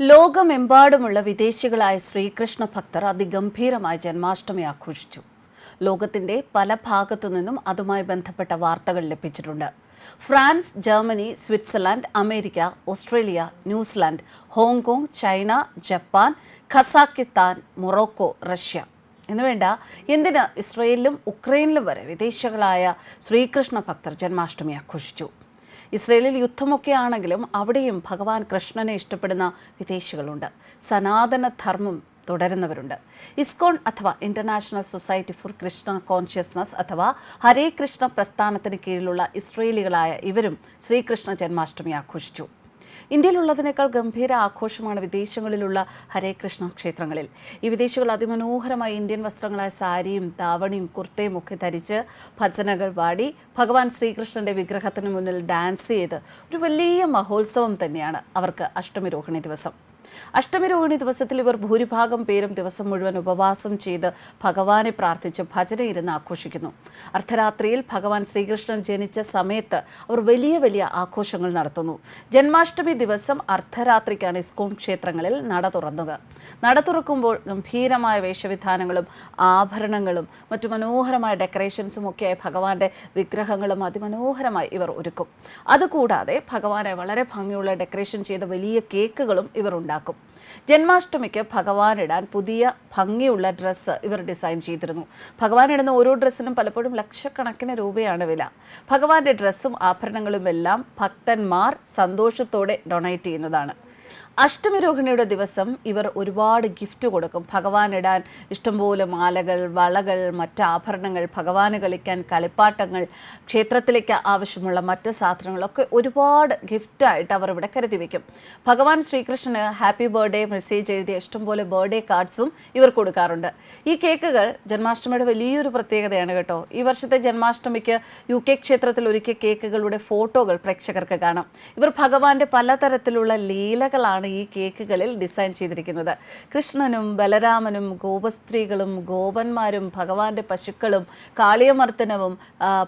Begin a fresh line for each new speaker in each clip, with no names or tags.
ലോകമെമ്പാടുമുള്ള വിദേശികളായ ശ്രീകൃഷ്ണ ഭക്തർ അതിഗംഭീരമായ ജന്മാഷ്ടമി ആഘോഷിച്ചു. ലോകത്തിന്റെ പല ഭാഗത്തു നിന്നും അതുമായി ബന്ധപ്പെട്ട വാർത്തകൾ ലഭിച്ചിട്ടുണ്ട്. France Germany Switzerland America Australia New Zealand Hong Kong China Japan Kazakhstan Morocco Russia. എന്നുവേണ്ട എന്തിന് ഇസ്രയേലിലും ഉക്രൈനിലും വരെ വിദേശികളായ ശ്രീകൃഷ്ണ ഭക്തർ ജന്മാഷ്ടമി ആഘോഷിച്ചു. ഇസ്രയേലിൽ യുദ്ധമൊക്കെ ആണെങ്കിലും അവിടെയും ഭഗവാൻ കൃഷ്ണനെ ഇഷ്ടപ്പെടുന്ന വിദേശികളുണ്ട്. സനാതന ധർമ്മം തുടരുന്നവരുണ്ട്. ഇസ്കോൺ അഥവാ international society for Krishna consciousness അഥവാ ഹരേ കൃഷ്ണ പ്രസ്ഥാനത്തിന് കീഴിലുള്ള ഇസ്രയേലികളായ ഇവരും ശ്രീകൃഷ്ണ ജന്മാഷ്ടമി ആഘോഷിച്ചു. ഇന്ത്യയിലുള്ളതിനേക്കാൾ ഗംഭീര ആഘോഷമാണ് വിദേശങ്ങളിലുള്ള ഹരേ കൃഷ്ണ ക്ഷേത്രങ്ങളിൽ. ഈ വിദേശികൾ അതിമനോഹരമായി ഇന്ത്യൻ വസ്ത്രങ്ങളായ സാരിയും താവണിയും കുർത്തയും ഒക്കെ ധരിച്ച് ഭജനകൾ പാടി ഭഗവാൻ ശ്രീകൃഷ്ണന്റെ വിഗ്രഹത്തിന് മുന്നിൽ ഡാൻസ് ചെയ്ത് ഒരു വലിയ മഹോത്സവം തന്നെയാണ് അവർക്ക് അഷ്ടമി രോഹിണി ദിവസം. അഷ്ടമി രോഹിണി ദിവസത്തിൽ ഇവർ ഭൂരിഭാഗം പേരും ദിവസം മുഴുവൻ ഉപവാസം ചെയ്ത് ഭഗവാനെ പ്രാർത്ഥിച്ച് ഭജന ഇരുന്ന് ആഘോഷിക്കുന്നു. അർദ്ധരാത്രിയിൽ ഭഗവാൻ ശ്രീകൃഷ്ണൻ ജനിച്ച സമയത്ത് അവർ വലിയ വലിയ ആഘോഷങ്ങൾ നടത്തുന്നു. ജന്മാഷ്ടമി ദിവസം അർദ്ധരാത്രിക്കാണ് ഇസ്കോൺ ക്ഷേത്രങ്ങളിൽ നട തുറന്നത്. നട തുറക്കുമ്പോൾ ഗംഭീരമായ വേഷവിധാനങ്ങളും ആഭരണങ്ങളും മറ്റു മനോഹരമായ ഡെക്കറേഷൻസും ഒക്കെ ഭഗവാന്റെ വിഗ്രഹങ്ങളും അതിമനോഹരമായി ഇവർ ഒരുക്കും. അതുകൂടാതെ ഭഗവാനെ വളരെ ഭംഗിയുള്ള ഡെക്കറേഷൻ ചെയ്ത വലിയ കേക്കുകളും ഇവർ ഉണ്ടാക്കും. ജന്മാഷ്ടമിക്ക് ഭഗവാൻ ഇടാൻ പുതിയ ഭംഗിയുള്ള ഡ്രസ്സ് ഇവർ ഡിസൈൻ ചെയ്തിരുന്നു. ഭഗവാൻ ഇടുന്ന ഓരോ ഡ്രസ്സിനും പലപ്പോഴും ലക്ഷക്കണക്കിന് രൂപയാണ് വില. ഭഗവാന്റെ ഡ്രസ്സും ആഭരണങ്ങളും എല്ലാം ഭക്തന്മാർ സന്തോഷത്തോടെ ഡൊണേറ്റ് ചെയ്യുന്നതാണ്. അഷ്ടമി രോഹിണിയുടെ ദിവസം ഇവർ ഒരുപാട് ഗിഫ്റ്റ് കൊടുക്കും. ഭഗവാൻ ഇടാൻ ഇഷ്ടംപോലെ മാലകൾ വളകൾ മറ്റ് ആഭരണങ്ങൾ ഭഗവാന് കളിക്കാൻ കളിപ്പാട്ടങ്ങൾ ക്ഷേത്രത്തിലേക്ക് ആവശ്യമുള്ള മറ്റ് സാധനങ്ങളൊക്കെ ഒരുപാട് ഗിഫ്റ്റായിട്ട് അവർ ഇവിടെ കരുതി വയ്ക്കും ഭഗവാൻ ശ്രീകൃഷ്ണന് ഹാപ്പി ബർത്ത്ഡേ മെസ്സേജ് എഴുതിയ ഇഷ്ടംപോലെ ബർത്ത്ഡേ കാർഡ്സും ഇവർ കൊടുക്കാറുണ്ട്. ഈ കേക്കുകൾ ജന്മാഷ്ടമിയുടെ വലിയൊരു പ്രത്യേകതയാണ് കേട്ടോ. ഈ വർഷത്തെ ജന്മാഷ്ടമിക്ക് യു കെ ക്ഷേത്രത്തിൽ ഒരുക്കിയ കേക്കുകളുടെ ഫോട്ടോകൾ പ്രേക്ഷകർക്ക് കാണാം. ഇവർ ഭഗവാന്റെ പലതരത്തിലുള്ള ലീലകളാണ് ഈ കേക്കുകളിൽ ഡിസൈൻ ചെയ്തിരിക്കുന്നത്. കൃഷ്ണനും ബലരാമനും ഗോപസ്ത്രീകളും ഗോപന്മാരും ഭഗവാന്റെ പശുക്കളും കാളിയമർത്തനവും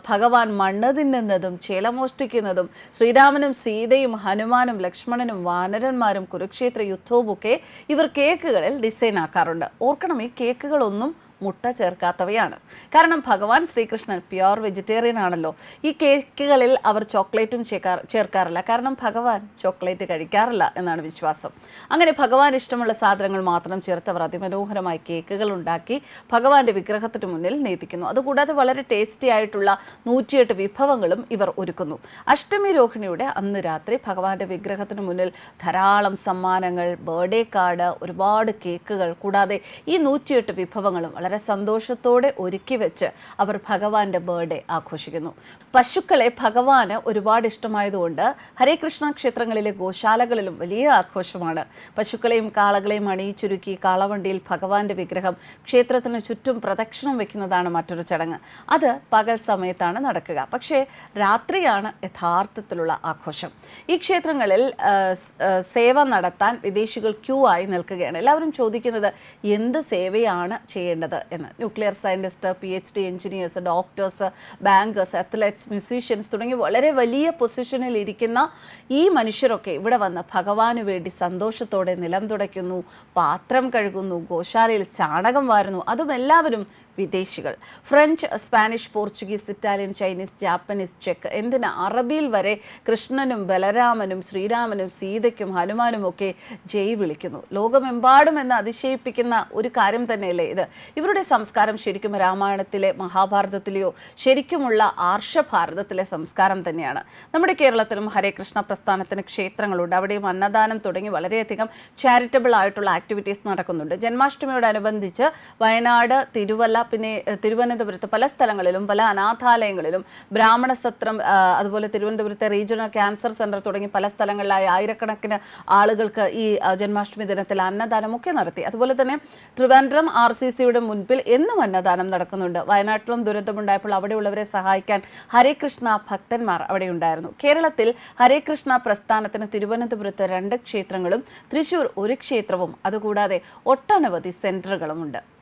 ഭഗവാൻ മണ്ണ് തിന്നുന്നതും ചേലമോഷ്ടിക്കുന്നതും ശ്രീരാമനും സീതയും ഹനുമാനും ലക്ഷ്മണനും വാനരന്മാരും കുരുക്ഷേത്ര യുദ്ധവും ഒക്കെ ഇവർ കേക്കുകളിൽ ഡിസൈൻ ആക്കാറുണ്ട്. ഓർക്കണം ഈ കേക്കുകളൊന്നും മുട്ട ചേർക്കാത്തവയാണ്. കാരണം ഭഗവാൻ ശ്രീകൃഷ്ണൻ പ്യുവർ വെജിറ്റേറിയൻ ആണല്ലോ. ഈ കേക്കുകളിൽ അവർ ചോക്ലേറ്റും ചേർക്കാറില്ല. കാരണം ഭഗവാൻ ചോക്ലേറ്റ് കഴിക്കാറില്ല എന്നാണ് വിശ്വാസം. അങ്ങനെ ഭഗവാൻ ഇഷ്ടമുള്ള സാധനങ്ങൾ മാത്രം ചേർത്ത് അവർ അതിമനോഹരമായ കേക്കുകൾ ഉണ്ടാക്കി ഭഗവാന്റെ വിഗ്രഹത്തിന് മുന്നിൽ നീതിക്കുന്നു അതുകൂടാതെ വളരെ ടേസ്റ്റി ആയിട്ടുള്ള നൂറ്റിയെട്ട് വിഭവങ്ങളും ഇവർ ഒരുക്കുന്നു. അഷ്ടമി രോഹിണിയുടെ അന്ന് രാത്രി ഭഗവാന്റെ വിഗ്രഹത്തിന് മുന്നിൽ ധാരാളം സമ്മാനങ്ങൾ ബർത്ത്ഡേ കാർഡ് ഒരുപാട് കേക്കുകൾ കൂടാതെ ഈ നൂറ്റിയെട്ട് വിഭവങ്ങളും വളരെ സന്തോഷത്തോടെ ഒരുക്കി വെച്ച് അവർ ഭഗവാന്റെ ബർത്ത്ഡേ ആഘോഷിക്കുന്നു. പശുക്കളെ ഭഗവാന് ഒരുപാട് ഇഷ്ടമായതുകൊണ്ട് ഹരേ കൃഷ്ണ ക്ഷേത്രങ്ങളിലെ ഗോശാലകളിലും വലിയ ആഘോഷമാണ്. പശുക്കളെയും കാളകളെയും അണിയിച്ചൊരുക്കി കാളവണ്ടിയിൽ ഭഗവാന്റെ വിഗ്രഹം ക്ഷേത്രത്തിന് ചുറ്റും പ്രദക്ഷിണം വെക്കുന്നതാണ് മറ്റൊരു ചടങ്ങ്. അത് പകൽ സമയത്താണ് നടക്കുക. പക്ഷേ രാത്രിയാണ് യഥാർത്ഥത്തിലുള്ള ആഘോഷം. ഈ ക്ഷേത്രങ്ങളിൽ സേവ നടത്താൻ വിദേശികൾ ക്യൂ ആയി നിൽക്കുകയാണ്. എല്ലാവരും ചോദിക്കുന്നത് എന്ത് സേവയാണ് ചെയ്യേണ്ടത്? എന്ന്. Nuclear scientist P H D engineers doctors bankers athletes musicians തുടങ്ങി വളരെ വലിയ പൊസിഷനിൽ ഇരിക്കുന്ന ഈ മനുഷ്യരൊക്കെ ഇവിടെ വന്ന് ഭഗവാന് വേണ്ടി സന്തോഷത്തോടെ നിലം തുടയ്ക്കുന്നു പാത്രം കഴുകുന്നു ഗോശാലയിൽ ചാണകം വാരുന്നു അതും എല്ലാവരും വിദേശികൾ. French Spanish Portuguese Italian Chinese Japanese check എന്തിന് അറബിയിൽ വരെ കൃഷ്ണനും ബലരാമനും ശ്രീരാമനും സീതയ്ക്കും ഹനുമാനും ഒക്കെ ജയ് വിളിക്കുന്നു. ലോകമെമ്പാടും എന്ന് അതിശയിപ്പിക്കുന്ന ഒരു കാര്യം തന്നെയല്ലേ ഇത്. ഇവരുടെ സംസ്കാരം ശരിക്കും രാമായണത്തിലെ മഹാഭാരതത്തിലെയോ ശരിക്കുമുള്ള ആർഷഭാരതത്തിലെ സംസ്കാരം തന്നെയാണ്. നമ്മുടെ കേരളത്തിലും ഹരേ കൃഷ്ണ പ്രസ്ഥാനത്തിന് ക്ഷേത്രങ്ങളുണ്ട്. അവിടെയും അന്നദാനം തുടങ്ങി വളരെയധികം ചാരിറ്റബിൾ ആയിട്ടുള്ള ആക്ടിവിറ്റീസ് നടക്കുന്നുണ്ട്. ജന്മാഷ്ടമിയോടനുബന്ധിച്ച് വയനാട് തിരുവല്ല പിന്നെ തിരുവനന്തപുരത്ത് പല സ്ഥലങ്ങളിലും പല അനാഥാലയങ്ങളിലും ബ്രാഹ്മണ സത്രം അതുപോലെ തിരുവനന്തപുരത്തെ റീജിയണൽ ക്യാൻസർ സെന്റർ തുടങ്ങി പല സ്ഥലങ്ങളിലായി ആയിരക്കണക്കിന് ആളുകൾക്ക് ഈ ജന്മാഷ്ടമി ദിനത്തിൽ അന്നദാനമൊക്കെ നടത്തി. അതുപോലെ തന്നെ ട്രിവാൻഡ്രം ആർ സി സിയുടെ മുൻപിൽ എന്നും അന്നദാനം നടക്കുന്നുണ്ട്. വയനാട്ടിലും ദുരന്തമുണ്ടായപ്പോൾ അവിടെയുള്ളവരെ സഹായിക്കാൻ ഹരേകൃഷ്ണ ഭക്തന്മാർ അവിടെ ഉണ്ടായിരുന്നു. കേരളത്തിൽ ഹരേകൃഷ്ണ പ്രസ്ഥാനത്തിന് തിരുവനന്തപുരത്ത് രണ്ട് ക്ഷേത്രങ്ങളും തൃശൂർ ഒരു ക്ഷേത്രവും അതുകൂടാതെ ഒട്ടനവധി സെന്ററുകളുമുണ്ട്.